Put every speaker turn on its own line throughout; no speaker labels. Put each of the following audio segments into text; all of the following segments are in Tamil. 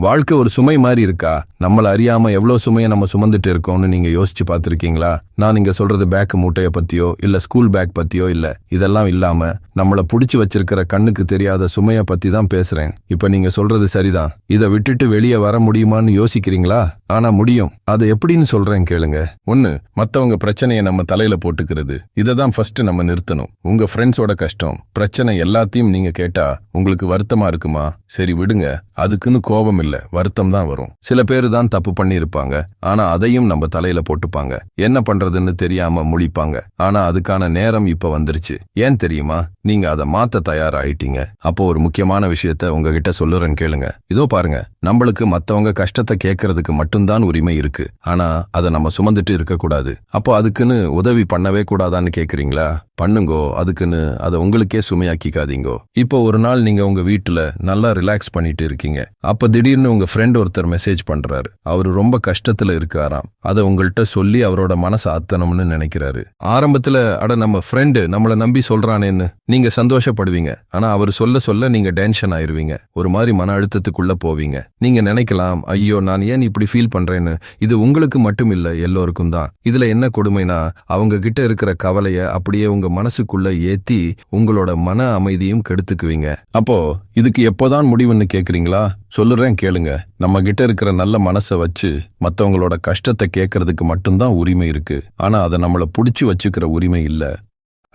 வாழ்க்கை ஒரு சுமை மாதிரி இருக்கா? நம்மளை அறியாம எவ்வளோ சுமையை நம்ம சுமந்துட்டு இருக்கோம்னு நீங்க யோசிச்சு பார்த்துருக்கீங்களா? நான் இங்க சொல்றது பேக் மூட்டையை பத்தியோ இல்ல ஸ்கூல் பேக் பத்தியோ இல்ல. இதெல்லாம் இல்லாம நம்மளை பிடிச்சி வச்சிருக்கிற கண்ணுக்கு தெரியாத சுமையை பத்தி தான் பேசுறேன். இப்ப நீங்க சொல்றது சரிதான். இதை விட்டுட்டு வெளியே வர முடியுமான்னு யோசிக்கிறீங்களா? ஆனா முடியும். அது எப்படின்னு சொல்றேன் கேளுங்க. ஒன்னு மத்தவங்க பிரச்சனையை நம்ம தலையில போட்டுக்கிறது. இதை தான் ஃபர்ஸ்ட் நம்ம நிறுத்தணும். உங்க ஃப்ரெண்ட்ஸோட கஷ்டம். பிரச்சனை எல்லாத்தையும் நீங்க கேட்டா உங்களுக்கு வருத்தமா இருக்குமா? சரி விடுங்க. அதுக்குன்னு கோபம் இல்லை. வருத்தம் தான் வரும். சில பேர் தான் தப்பு பண்ணியிருப்பாங்க. ஆனா அதையும் நம்ம தலையில போட்டுப்பாங்க. என்ன பண்றதுன்னு தெரியாம முழிப்பாங்க. ஆனா அதுக்கான நேரம் இப்ப வந்துருச்சு. ஏன் தெரியுமா? நீங்க அதை மாத்த தயாராயிட்டீங்க. அப்போ ஒரு முக்கியமான விஷயத்த உங்ககிட்ட சொல்லுறேன் கேளுங்க. இதோ பாருங்க நம்மளுக்கு மத்தவங்க கஷ்டத்தை கேட்கறதுக்கு மட்டும்தான் உரிமை இருக்கு. ஆனா அதை நம்ம சுமந்துட்டு இருக்க கூடாது அப்போ அதுக்குன்னு உதவி பண்ணவே கூடாதான்னு கேக்குறீங்களா? பண்ணுங்கோ அதுக்குன்னு அதை உங்களுக்கே சுமையாக்கிக்காதீங்கோ. இப்போ ஒரு நாள் நீங்க உங்க வீட்டுல நல்லா ரிலாக்ஸ் பண்ணிட்டு இருக்கீங்க. அப்ப திடீர்னு உங்க ஃப்ரெண்ட் ஒருத்தர் மெசேஜ் பண்றாரு. அவரு ரொம்ப கஷ்டத்துல இருக்காராம். அதை உங்கள்கிட்ட சொல்லி அவரோட மனசை ஆத்தணும்னு நினைக்கிறாரு. ஆரம்பத்துல அட நம்ம ஃப்ரெண்டு நம்மளை நம்பி சொல்றானேன்னு நீங்க சந்தோஷப்படுவீங்க. ஆனா அவர் சொல்ல சொல்ல நீங்க டென்ஷன் ஆயிருவீங்க. ஒரு மாதிரி மன அழுத்தத்துக்குள்ள போவீங்க. நீங்க நினைக்கலாம் ஐயோ நான் ஏன் இப்படி ஃபீல் பண்றேன்னு? இது உங்களுக்கு மட்டும் இல்ல எல்லோருக்கும் தான். இதுல என்ன கொடுமைனா அவங்க கிட்ட இருக்கிற கவலைய அப்படியே உங்க மனசுக்குள்ள ஏத்தி உங்களோட மன அமைதியும் கெடுத்துக்குவீங்க. அப்போ இதுக்கு எப்போதான் முடிவுன்னு கேக்குறீங்களா? சொல்லுறேன் கேளுங்க. நம்ம கிட்ட இருக்கிற நல்ல மனசை வச்சு மத்தவங்களோட கஷ்டத்தை கேட்கறதுக்கு மட்டும்தான் உரிமை இருக்கு. ஆனா அதை நம்மள புடிச்சு வச்சுக்கிற உரிமை இல்லை.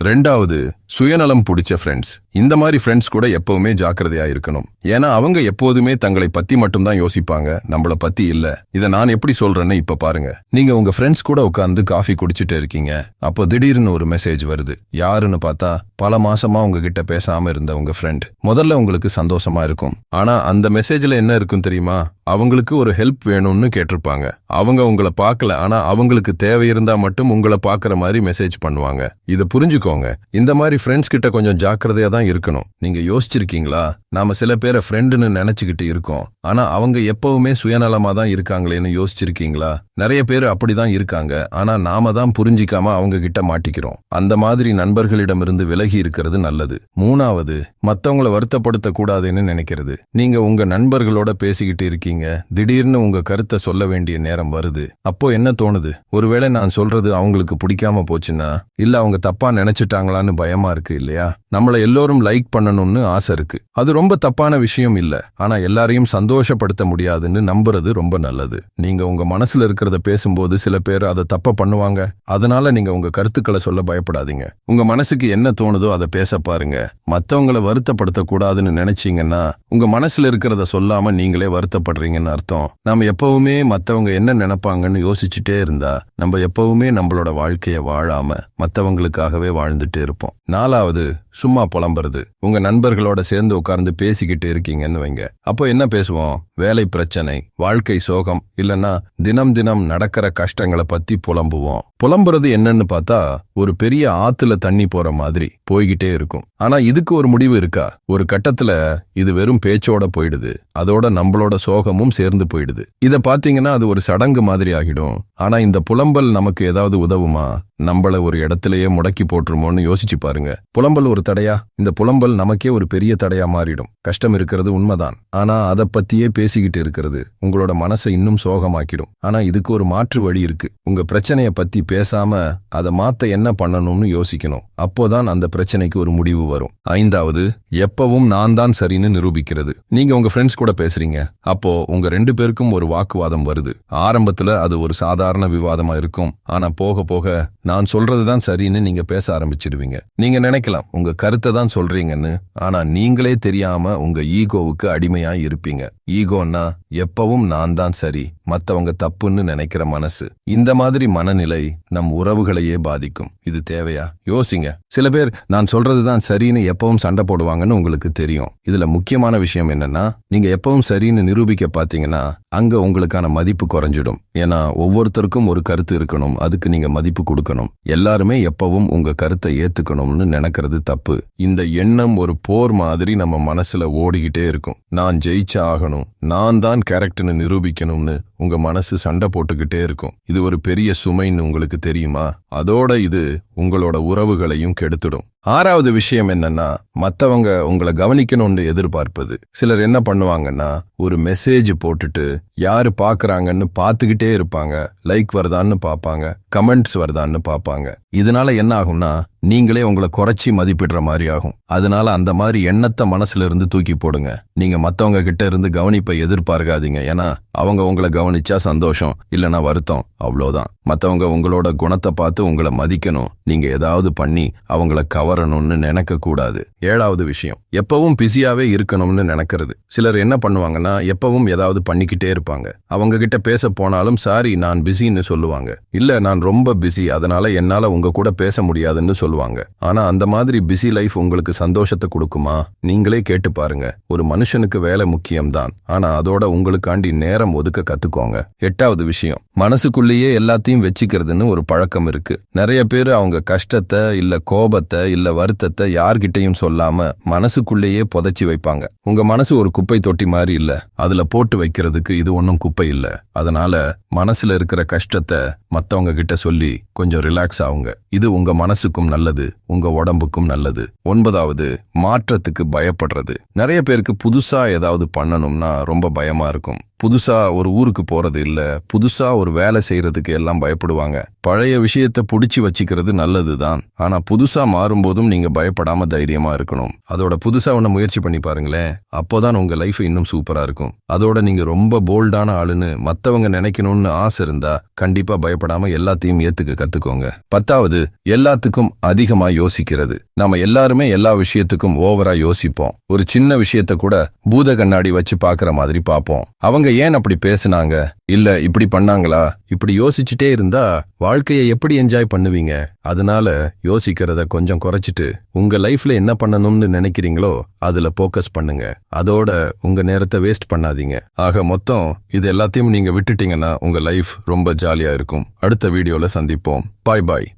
ரெண்டாவது சுயநலம் பிடிச்ச ஃப்ரெண்ட்ஸ் இந்த மாதிரி ஃப்ரெண்ட்ஸ் கூட எப்பவுமே ஜாக்கிரதையா இருக்கணும். ஏன்னா அவங்க எப்போதுமே தங்களை பத்தி மட்டும்தான் யோசிப்பாங்க. நம்மள பத்தி இல்ல. இதை நான் எப்படி சொல்றேன்னு இப்ப பாருங்க. நீங்க உங்க ஃப்ரெண்ட்ஸ் கூட உட்காந்து காஃபி குடிச்சிட்டு இருக்கீங்க. அப்போ திடீர்னு ஒரு மெசேஜ் வருது. யாருன்னு பார்த்தா பல மாசமா உங்ககிட்ட பேசாம இருந்த உங்க ஃப்ரெண்ட் முதல்ல உங்களுக்கு சந்தோஷமா இருக்கும். ஆனா அந்த மெசேஜ்ல என்ன இருக்கும் தெரியுமா? அவங்களுக்கு ஒரு ஹெல்ப் வேணும்னு கேட்டிருப்பாங்க. அவங்க உங்களை பார்க்கல ஆனா அவங்களுக்கு தேவை இருந்தா மட்டும் உங்களை பார்க்குற மாதிரி மெசேஜ் பண்ணுவாங்க. இதை புரிஞ்சுக்கோங்க. இந்த மாதிரி ஃப்ரெண்ட்ஸ் கிட்ட கொஞ்சம் ஜாக்கிரதையா தான் இருக்கணும். நீங்க யோசிச்சிருக்கீங்களா? நாம சில பேரை ஃப்ரெண்டுன்னு நினைச்சுக்கிட்டு இருக்கோம். ஆனா அவங்க எப்பவுமே சுயநலமா தான் இருக்காங்களேன்னு யோசிச்சிருக்கீங்களா? நிறைய பேர் அப்படிதான் இருக்காங்க. ஆனா நாம தான் புரிஞ்சிக்காம அவங்க கிட்ட மாட்டிக்கிறோம். அந்த மாதிரி நண்பர்களிடமிருந்து விலகி இருக்கிறது நல்லது. மூணாவது மத்தவங்கள வருத்தப்படுத்த கூடாதுன்னு நினைக்கிறது. நீங்க உங்க நண்பர்களோட பேசிக்கிட்டு இருக்கீங்க. திடீர்னு உங்க கருத்தை சொல்ல வேண்டிய நேரம் வருது. அப்போ என்ன தோணுது? ஒருவேளை நான் சொல்றது அவங்களுக்கு பிடிக்காம போச்சுன்னா? இல்ல அவங்க தப்பா நினைச்சிட்டாங்களான்னு பயமா இருக்கு இல்லையா? நம்மள எல்லோரும் லைக் பண்ணணும்னு ஆசை இருக்கு. அது ரொம்ப தப்பான விஷயம் இல்ல. ஆனா எல்லாரையும் சந்தோஷப்படுத்த முடியாதுன்னு நம்புறது ரொம்ப நல்லது. நீங்க உங்க மனசுல இருக்கிறத பேசும்போது சில பேர் அதை தப்ப பண்ணுவாங்க. அதனால நீங்க உங்க கருத்துக்களை சொல்ல பயப்படாதீங்க. உங்க மனசுக்கு என்ன தோணுதோ அதை பேச பாருங்க. மத்தவங்கள வருத்தப்படுத்த கூடாதுன்னு நினைச்சீங்கன்னா உங்க மனசுல இருக்கிறத சொல்லாம நீங்களே வருத்தப்படுறீங்க. வருத்தப்படுறீங்கன்னு அர்த்தம். நாம எப்பவுமே மத்தவங்க என்ன நினைப்பாங்கன்னு யோசிச்சுட்டே இருந்தா நம்ம எப்பவுமே நம்மளோட வாழ்க்கைய வாழாம மத்தவங்களுக்காகவே வாழ்ந்துட்டு இருப்போம். நாலாவது சும்மா புலம்புறது. உங்க நண்பர்களோட சேர்ந்து உட்கார்ந்து பேசிக்கிட்டு இருக்கீங்கன்னு வைங்க. அப்போ என்ன பேசுவோம்? வேலை பிரச்சனை வாழ்க்கை சோகம் இல்லனா தினம் தினம் நடக்கிற கஷ்டங்களை பத்தி புலம்புவோம். புலம்புறது என்னன்னு பார்த்தா ஒரு பெரிய ஆத்துல தண்ணி போற மாதிரி போய்கிட்டே இருக்கும். ஆனா இதுக்கு ஒரு முடிவு இருக்கா? ஒரு கட்டத்துல இது வெறும் பேச்சோட போயிடுது. அதோட நம்மளோட சோகமும் சேர்ந்து போயிடுது. இத பாத்தீங்கன்னா அது ஒரு சடங்கு மாதிரி ஆகிடும். ஆனா இந்த புலம்பல் நமக்கு ஏதாவது உதவுமா? நம்மள ஒரு இடத்திலேயே முடக்கி போட்டுருமோன்னு யோசிச்சு பாருங்க. புலம்பல் ஒரு தடையா? இந்த புலம்பல் நமக்கே ஒரு பெரிய தடையா மாறிடும். கஷ்டம் இருக்கிறது உண்மைதான். ஆனா அதை பத்தியே பேசிக்கிட்டு இருக்கிறது உங்களோட மனசை இன்னும் சோகமாக்கிடும். ஆனா இதுக்கு ஒரு மாற்று வழி இருக்கு. உங்க பிரச்சனைய பத்தி பேசாம அதை மாத்த என்ன பண்ணணும்னு யோசிக்கணும். அப்போதான் அந்த பிரச்சனைக்கு ஒரு முடிவு வரும். ஐந்தாவது எப்பவும் நான் தான் சரின்னு நிரூபிக்கிறது. நீங்க உங்க ஃப்ரெண்ட்ஸ் கூட பேசுறீங்க. அப்போ உங்க ரெண்டு பேருக்கும் ஒரு வாக்குவாதம் வருது. ஆரம்பத்துல அது ஒரு சாதாரண விவாதமா இருக்கும். ஆனா போக போக நான் சொல்றதுதான் சரின்னு நீங்க பேச ஆரம்பிச்சிடுவீங்க. நீங்க நினைக்கலாம் உங்க கருத்தை தான் சொல்றீங்கன்னு. ஆனா நீங்களே தெரியாம உங்க ஈகோவுக்கு அடிமையா இருப்பீங்க. ஈகோன்னா எப்பவும் நான் தான் சரி மத்தவங்க தப்புன்னு நினைக்கிற மனசு. இந்த மாதிரி மனநிலை நம் உறவுகளையே பாதிக்கும். இது தேவையா? யோசிங்க. சில பேர் நான் சொல்றதுதான் சரின்னு எப்பவும் சண்டை போடுவாங்கன்னு உங்களுக்கு தெரியும். இதுல முக்கியமான விஷயம் என்னன்னா நீங்க எப்பவும் சரின்னு நிரூபிக்க பாத்தீங்கன்னா அங்க உங்களுக்கான மதிப்பு குறைஞ்சிடும். ஏன்னா ஒவ்வொருத்தருக்கும் ஒரு கருத்து இருக்கணும். அதுக்கு நீங்க மதிப்பு கொடுக்கணும். எல்லாருமே எப்பவும் உங்க கருத்தை ஏத்துக்கணும்னு நினைக்கிறது தப்பு. இந்த எண்ணம் ஒரு போர் மாதிரி நம்ம மனசுல ஓடிக்கிட்டே இருக்கும். நான் ஜெயிச்ச ஆகணும். நான் தான் கரெக்ட்னு நிரூபிக்கணும்னு உங்க மனசு சண்டை போட்டுக்கிட்டே இருக்கும். இது ஒரு பெரிய சுமைன்னு உங்களுக்கு தெரியுமா? அதோட இது உங்களோட உறவுகளையும் கெடுத்துடும். ஆறாவது விஷயம் என்னன்னா மத்தவங்க உங்களை கவனிக்கணும்னு எதிர்பார்ப்பது. சிலர் என்ன பண்ணுவாங்கன்னா ஒரு மெசேஜ் போட்டுட்டு யாரு பாக்குறாங்கன்னு பார்த்துக்கிட்டே இருப்பாங்க. லைக் வருதான்னு பார்ப்பாங்க கமெண்ட்ஸ் வருதான்னு பார்ப்பாங்க இதனால என்ன ஆகும்னா நீங்களே உங்களை குறைச்சி மதிப்பிடுற மாதிரி ஆகும். அதனால அந்த மாதிரி எண்ணத்தை மனசுல இருந்து தூக்கி போடுங்க. நீங்க மத்தவங்க கிட்ட இருந்து கவனிப்பை எதிர்பார்க்காதீங்க. ஏன்னா அவங்க உங்களை கவனிச்சா சந்தோஷம் இல்லனா வருத்தம். அவ்வளோதான் மற்றவங்க உங்களோட குணத்தை பார்த்து உங்களை மதிக்கணும். நீங்க ஏதாவது பண்ணி அவங்கள கவரணும்னு நினைக்க கூடாது. ஏழாவது விஷயம் எப்பவும் பிஸியாவே இருக்கணும்னு நினைக்கிறது. சிலர் என்ன பண்ணுவாங்கன்னா எப்பவும் ஏதாவது பண்ணிக்கிட்டே இருப்பாங்க. அவங்க கிட்ட பேச போனாலும் சாரி நான் பிஸின்னு சொல்லுவாங்க. இல்ல நான் ரொம்ப பிஸி அதனால என்னால உங்க கூட பேச முடியாதுன்னு சொல்லுவாங்க. ஆனா அந்த மாதிரி பிஸி லைஃப் உங்களுக்கு சந்தோஷத்தை கொடுக்குமா? நீங்களே கேட்டு பாருங்க. ஒரு மனுஷனுக்கு வேலை முக்கியம்தான். ஆனா அதோட உங்களுக்காண்டி நேரம் ஒதுக்க கத்துக்கோங்க. எட்டாவது விஷயம் மனசுக்குள்ளேயே எல்லாத்தையும் வச்சுக்கிறதுன்னு ஒரு பழக்கம் இருக்கு. நிறைய பேர் அவங்க கஷ்டத்தை இல்ல கோபத்தை இல்ல வருத்தத்தை யார்கிட்டையும் சொல்லாம மனசுக்குள்ளேயே புதைச்சி வைப்பாங்க. உங்க மனசு ஒரு குப்பை தொட்டி மாதிரி இல்ல. அதுல போட்டு வைக்கிறதுக்கு இது ஒன்றும் குப்பை இல்ல. அதனால மனசுல இருக்கிற கஷ்டத்தை மத்தவங்க கிட்ட சொல்லி கொஞ்சம் ரிலாக்ஸ் ஆகுங்க. இது உங்க மனசுக்கும் நல்லது உங்க உடம்புக்கும் நல்லது. ஒன்பதாவது மாற்றத்துக்கு பயப்படுறது. நிறைய பேருக்கு புதுசா ஏதாவது பண்ணணும்னா ரொம்ப பயமா இருக்கும். புதுசா ஒரு ஊருக்கு போறது இல்ல புதுசா ஒரு வேலை செய்யறதுக்கு எல்லாம் பயப்படுவாங்க. பழைய விஷயத்த புடிச்சு வச்சுக்கிறது நல்லதுதான். ஆனா புதுசா மாறும்போதும் நீங்க பயப்படாம தைரியமா இருக்கணும். அதோட புதுசா ஒண்ணு முயற்சி பண்ணி பாருங்களேன். அப்போதான் உங்க லைஃப் இன்னும் சூப்பரா இருக்கும். அதோட நீங்க ரொம்ப போல்டான ஆளுன்னு மத்தவங்க நினைக்கணும்னு ஆசை இருந்தா கண்டிப்பா பயப்படாம எல்லாத்தையும் ஏத்துக்க கத்துக்கோங்க. பத்தாவது எல்லாத்துக்கும் அதிகமா யோசிக்கிறது. நாம எல்லாருமே எல்லா விஷயத்துக்கும் ஓவரா யோசிப்போம். ஒரு சின்ன விஷயத்த கூட பூத கண்ணாடி வச்சு பாக்குற மாதிரி பார்ப்போம் அவங்க அவங்க ஏன் அப்படி பேசுனாங்க? இல்ல இப்படி பண்ணாங்களா? இப்படி யோசிச்சுட்டே இருந்தா வாழ்க்கையை எப்படி என்ஜாய் பண்ணுவீங்க? அதனால யோசிக்கிறத கொஞ்சம் குறைச்சிட்டு உங்க லைஃப்ல என்ன பண்ணணும்னு நினைக்கிறீங்களோ அதுல போக்கஸ் பண்ணுங்க. அதோட உங்க நேரத்தை வேஸ்ட் பண்ணாதீங்க. ஆக மொத்தம் இது எல்லாத்தையும் நீங்க விட்டுட்டீங்கன்னா உங்க லைஃப் ரொம்ப ஜாலியா இருக்கும். அடுத்த வீடியோல சந்திப்போம். பாய் பாய்